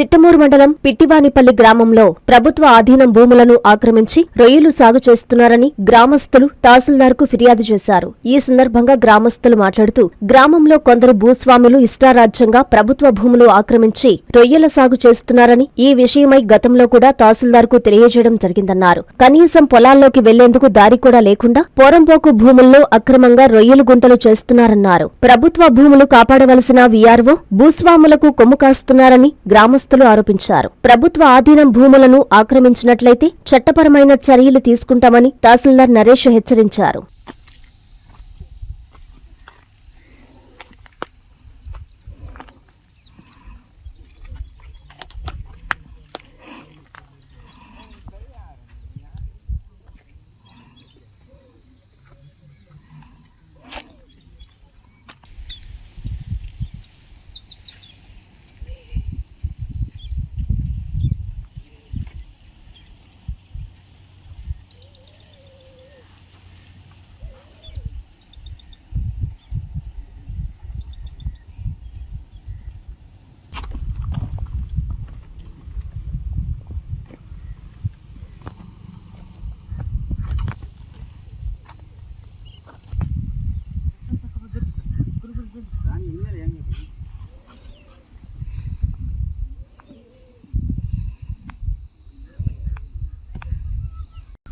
చిట్టమూరు మండలం పిట్టివానిపల్లి గ్రామంలో ప్రభుత్వ ఆధీనం భూములను ఆక్రమించి రొయ్యలు సాగు చేస్తున్నారని గ్రామస్తులు తహసీల్దార్కు ఫిర్యాదు చేశారు. ఈ సందర్భంగా గ్రామస్తులు మాట్లాడుతూ గ్రామంలో కొందరు భూస్వాములు ఇష్టారాజ్యంగా ప్రభుత్వ భూములు ఆక్రమించి రొయ్యల సాగు చేస్తున్నారని ఈ విషయమై గతంలో కూడా తహసీల్దార్కు తెలియజేయడం జరిగిందన్నారు. కనీసం పొలాల్లోకి వెళ్ళేందుకు దారి కూడా లేకుండా పోరంపోకు భూముల్లో అక్రమంగా రొయ్యలు గుంతలు చేస్తున్నారన్నారు. ప్రభుత్వ భూములు కాపాడవలసిన వీఆర్ఓ భూస్వాములకు కొమ్ము కాస్తున్నారని గ్రామస్తులు ఆరోపించారు. ప్రభుత్వ ఆధీనం భూములను ఆక్రమించినట్లయితే చట్టపరమైన చర్యలు తీసుకుంటామని తహసీల్దార్ నరేష్ హెచ్చరించారు.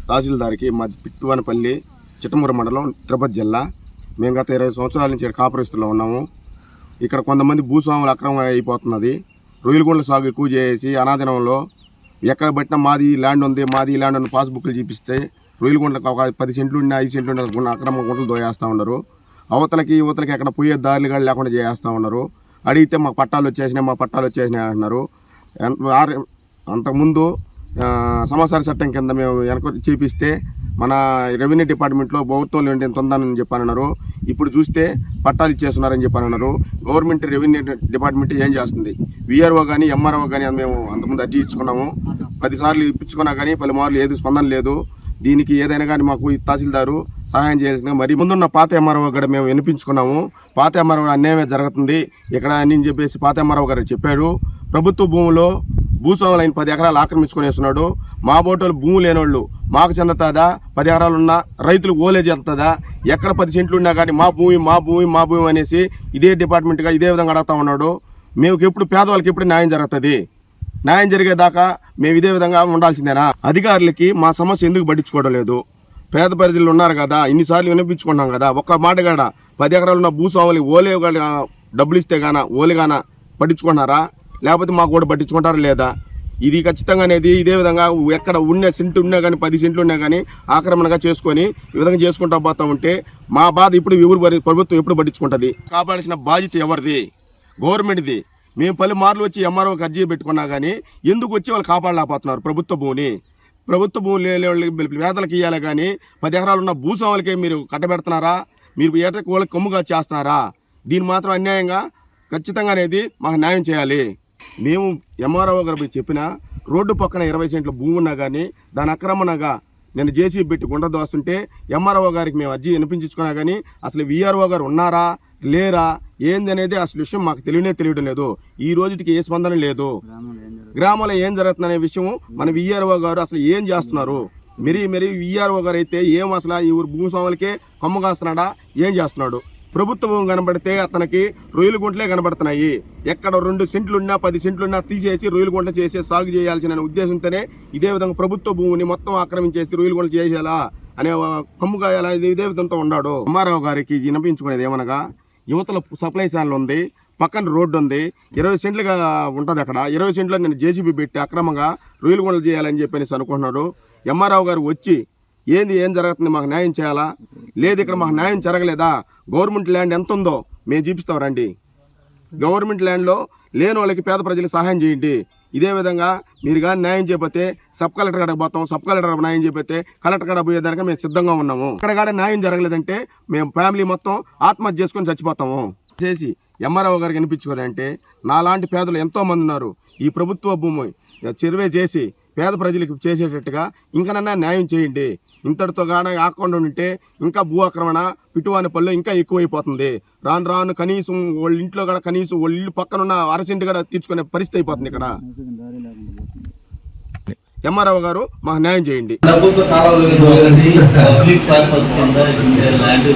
తహసీల్దార్కి మా పిట్టువనపల్లి చిట్టమూరు మండలం తిరుపతి జిల్లా. మేము గత ఇరవై సంవత్సరాల నుంచి ఇక్కడ కాపురస్తులో ఉన్నాము. ఇక్కడ కొంతమంది భూస్వాములు అక్రమంగా అయిపోతున్నది. రొయ్యలగుండ్ల సాగు ఎక్కువ చేసి అనాదినంలో ఎక్కడ పట్టినా మాది ల్యాండ్ ఉంది మాది ల్యాండ్ ఉంది పాస్బుక్లు చూపిస్తే రొయ్యలగుండ్లకు ఒక పది సెంట్లు ఉండి ఐదు సెంట్లు ఉన్న అక్రమ గుంటలు దోయేస్తూ ఉన్నారు. అవతలకి యువతలకి ఎక్కడ పోయే దారులు కానీ లేకుండా చేస్తూ ఉన్నారు. అడిగితే మాకు పట్టాలు వచ్చేసినాయి మా పట్టాలు వచ్చేసినాయి అంటున్నారు. అంతకుముందు సమాచార చట్టం కింద మేము వెనక చేపిస్తే మన రెవెన్యూ డిపార్ట్మెంట్లో ప్రభుత్వం ఉండే ఎంత ఉందని చెప్పానన్నారు. ఇప్పుడు చూస్తే పట్టాలు ఇచ్చేస్తున్నారని చెప్పానన్నారు. గవర్నమెంట్ రెవెన్యూ డిపార్ట్మెంట్ ఏం చేస్తుంది? విఆర్ఓ కానీ ఎంఆర్ఓ కానీ మేము అంతకుముందు అర్జీ ఇచ్చుకున్నాము. పదిసార్లు ఇప్పించుకున్నా కానీ పలుమార్లు ఏది స్పందన లేదు. దీనికి ఏదైనా కానీ మాకు తహసీల్దారు సహాయం చేయాల్సిందిగా మరి ముందున్న పాత ఎంఆర్ఓ గారు మేము వినిపించుకున్నాము. పాత ఎంఆర్ఓ అన్యాయమే జరుగుతుంది. ఇక్కడ అని చెప్పేసి పాత ఎంఆర్ఓ గారు చెప్పాడు. ప్రభుత్వ భూములో భూస్వాములు ఆయన పది ఎకరాలు ఆక్రమించుకునేస్తున్నాడు. మా బోటోలు భూమి లేనోళ్ళు. మాకు చెందుతుందా? పది ఎకరాలు ఉన్న రైతులు ఓలే చెందుతుందా ఎక్కడ పది సెంట్లు ఉన్నా కానీ మా భూమి మా భూమి మా భూమి అనేసి ఇదే డిపార్ట్మెంట్గా ఇదే విధంగా అడుగుతా ఉన్నాడు. మేము ఎప్పుడు పేదవాళ్ళకి ఎప్పుడు న్యాయం జరుగుతుంది? న్యాయం జరిగేదాకా మేము ఇదే విధంగా ఉండాల్సిందేనా? అధికారులకి మా సమస్య ఎందుకు పట్టించుకోవడం లేదు? పేద ప్రజలు ఉన్నారు కదా ఇన్నిసార్లు వినిపించుకున్నాం కదా ఒక్క మాట కాడ పది ఎకరాలు ఉన్న భూస్వాములు ఓలే డబ్బులు ఇస్తే గాన ఓలే గాన? పట్టించుకున్నారా? లేకపోతే మాకు కూడా పట్టించుకుంటారా లేదా? ఇది ఖచ్చితంగా అనేది ఇదే విధంగా ఎక్కడ ఉన్న సెంటు ఉన్నా కానీ పది సెంట్లు ఉన్నా కానీ ఆక్రమణగా చేసుకొని ఈ విధంగా చేసుకుంటా పోతా ఉంటే మా బాధ ఇప్పుడు ఎవరు ప్రభుత్వం ఎప్పుడు పట్టించుకుంటుంది? కాపాడాల్సిన బాధ్యత ఎవరిది? గవర్నమెంట్ది. మేము పలు మార్లు వచ్చి ఎంఆర్ఓ అర్జీ పెట్టుకున్నా కానీ ఎందుకు వచ్చి వాళ్ళు కాపాడలేకపోతున్నారు ప్రభుత్వ భూమిని ప్రభుత్వ భూమి లేని వాళ్ళకి పేదలకు ఇవ్వాలి కానీ పది ఎకరాలు ఉన్న భూస్వాములకే మీరు కట్టబెడుతున్నారా? మీరు ఏటకి వాళ్ళకి కొమ్ముగా చేస్తున్నారా? దీని మాత్రం అన్యాయంగా ఖచ్చితంగా అనేది మాకు న్యాయం చేయాలి. మేము ఎంఆర్ఓ గారు పోయి చెప్పిన రోడ్డు పక్కన ఇరవై సెంట్ల భూమి ఉన్నా కానీ దాని అక్రమణగా నేను జేసీ పెట్టి గుండ దోస్తుంటే ఎంఆర్ఓ గారికి మేము అర్జీ వినిపించుకున్నా కానీ అసలు విఆర్ఓ గారు ఉన్నారా లేరా ఏంది అనేది అసలు విషయం మాకు తెలియనే తెలియడం లేదు. ఈ రోజుకి ఏ స్పందన లేదు. గ్రామంలో ఏం జరుగుతుందనే విషయం మన విఆర్ఓ గారు అసలు ఏం చేస్తున్నారు? మెరీ మరీ విఆర్ఓ గారు అయితే ఏం అసలు ఈ ఊరు భూస్వాములకే కొమ్మ కాస్తున్నాడా? ఏం చేస్తున్నాడు? ప్రభుత్వ భూమి కనబడితే అతనికి రొయ్యలు గుంటలే కనబడుతున్నాయి. ఎక్కడ రెండు సెంట్లున్నా పది సెంట్లున్నా తీసేసి రొయ్యలు గుంట చేసి సాగు చేయాల్సిన ఉద్దేశంతోనే ఇదే విధంగా ప్రభుత్వ భూమిని మొత్తం ఆక్రమించేసి రొయ్యలు గుంటలు చేసేలా అనే కొమ్ము ఇది ఇదే విధంతో ఉన్నాడు. అమ్మారావు గారికి వినిపించుకునేది ఏమనగా యువతల సప్లై ఛానల్ ఉంది పక్కన రోడ్డు ఉంది ఇరవై సెంట్లుగా ఉంటుంది అక్కడ. ఇరవై సెంట్లో నేను జేసీబీ పెట్టి అక్రమంగా రొయ్యలు గుండలు చేయాలని చెప్పేసి అనుకుంటున్నాడు. ఎంఆర్ఆవు గారు వచ్చి ఏంది ఏం జరుగుతుంది మాకు న్యాయం చేయాలా? లేదు ఇక్కడ మాకు న్యాయం జరగలేదా? గవర్నమెంట్ ల్యాండ్ ఎంత ఉందో మేము చూపిస్తాం రండి. గవర్నమెంట్ ల్యాండ్లో లేని వాళ్ళకి పేద ప్రజలకు సహాయం చేయండి. ఇదే విధంగా మీరు కానీ న్యాయం చేయకపోతే సబ్ కలెక్టర్ కాడకు పోతాం సబ్ కలెక్టర్ న్యాయం చేయకపోతే కలెక్టర్ కాడ పోయేదానికి మేము సిద్ధంగా ఉన్నాము. ఇక్కడ కాడ న్యాయం జరగలేదంటే మేము ఫ్యామిలీ మొత్తం ఆత్మహత్య చేసుకొని చచ్చిపోతాము. చేసి ఎంఆర్ఓ గారికి వినిపించుకోదంటే నాలాంటి పేదలు ఎంతోమంది ఉన్నారు. ఈ ప్రభుత్వ భూమి చెరువే చేసి పేద ప్రజలకు చేసేటట్టుగా ఇంకనన్నా న్యాయం చేయండి. ఇంతటితో గానే ఆకుండా ఉంటే ఇంకా భూ ఆక్రమణ పిటువాని పళ్ళు ఇంకా ఎక్కువైపోతుంది. రాను రాను కనీసం వాళ్ళ ఇంట్లో కూడా కనీసం వాళ్ళ ఇల్లు పక్కన ఉన్న అరసింటి కూడా తీర్చుకునే పరిస్థితి అయిపోతుంది ఇక్కడ. ఎంఆర్ఓ గారు మాకు న్యాయం చేయండి. ల్యాండ్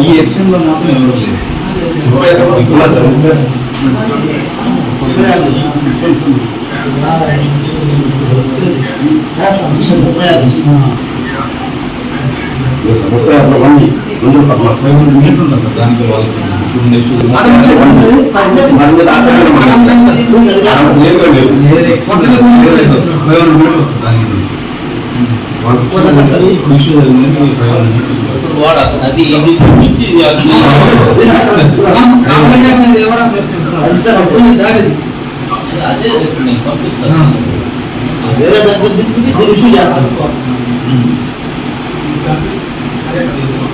ఈ ఎక్స్టెంట్లో మాత్రం ఎవరు లేదు మీటర్ ఉంటుంది సార్ దానికి వాళ్ళకి ఇప్పుడు నెక్స్ట్ వేరే ఎక్స్టెంట్ లేదు. ఫైవ్ హండ్రెడ్ మీటర్ వస్తుంది దానికి. వాడ అది ఇది చూపించి అది నేను పంపిస్తాను వేరే దగ్గర తీసుకుంటే ఇష్యూ చేస్తాను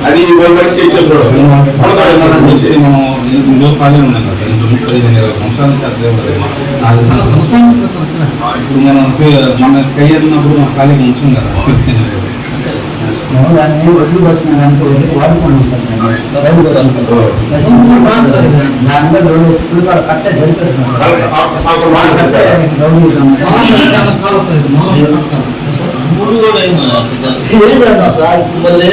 అది మనం ఇంకో ఖాళీ ఉన్నాం కదా ఇంకో ముప్పై ఐదు ఇరవై సంవత్సరాల నుంచి అదే ఉంది. నాకు ఇప్పుడు మనం పే- మన కై అన్నప్పుడు మనం ఖాళీగా ఉంచాం కదా దాన్ని ఒడ్లు పోసిన దాంట్లో వాడుకోండి సార్ రైతు కోసం దాంట్లో రెండు స్కూల్ కూడా కట్టే జరిపేస్తున్నాం మూడు కూడా ఏమో అట్లా ఏం లేదు సార్ మళ్ళీ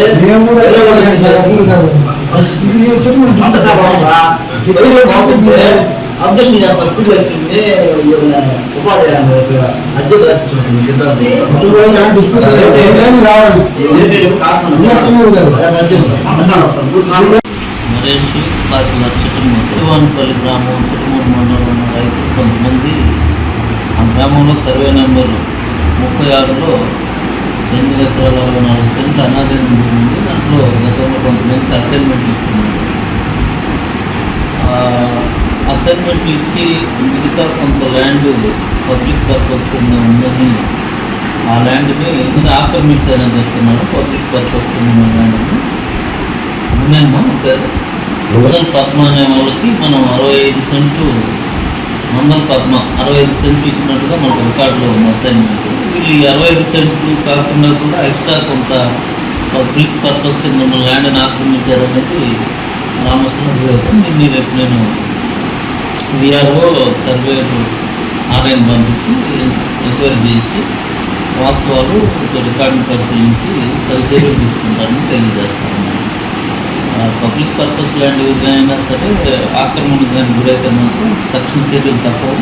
అబ్జెక్షన్ చేస్తారు ఫుడ్ వేసుకుంటే ఉపాధి నరేష్ తహసీల్దార్ చిట్టుమూరు తిరువానిపల్లి గ్రామం చిట్టుమూరు మండలంలో ఉన్న రైతులు కొంతమంది ఆ గ్రామంలో సర్వే నెంబర్ ముప్పై ఆరులో ఎనిమిది నాలుగు సెంట్ అనాథైన భూమి ఉంది దాంట్లో గతంలో కొంతమంది అసైన్మెంట్ ఇచ్చింది అసైన్మెంట్ ఇచ్చి మిగతా కొంత ల్యాండ్ పబ్లిక్ పర్పస్ కింద ఉందని ఆ ల్యాండ్ని ఎందుకు ఆక్రమించారని చెప్తున్నారు పబ్లిక్ పర్పస్ కింద ఉన్న ల్యాండ్ని ఉన్నాయమ్మా ఒక పద్మ అనే వాళ్ళకి మనం అరవై ఐదు సెంట్లు మందల పద్మ అరవై ఐదు సెంట్లు ఇచ్చినట్టుగా మనకు రికార్డులో ఉంది అసైన్మెంట్ ఈ అరవై ఐదు సెంట్లు కాకుండా కూడా ఎక్స్ట్రా కొంత పబ్లిక్ పర్పస్ కింద ఉన్న ల్యాండ్ని ఆక్రమించారనేది రామస్వామి అభియోగం. దీన్ని రేపు నేను విఆర్ఓ సర్వేరు ఆన్లైన్ పంపించి ఎంక్వైరీ చేయించి వాస్తవాలు రికార్డును పరిశీలించి చర్యలు తీసుకుంటారని తెలియజేస్తాను. పబ్లిక్ పర్పస్ ల్యాండ్ ఎవరికైనా సరే ఆక్రమణ దానికి గురైతే మాత్రం తక్షణ చర్యలు తప్పవు.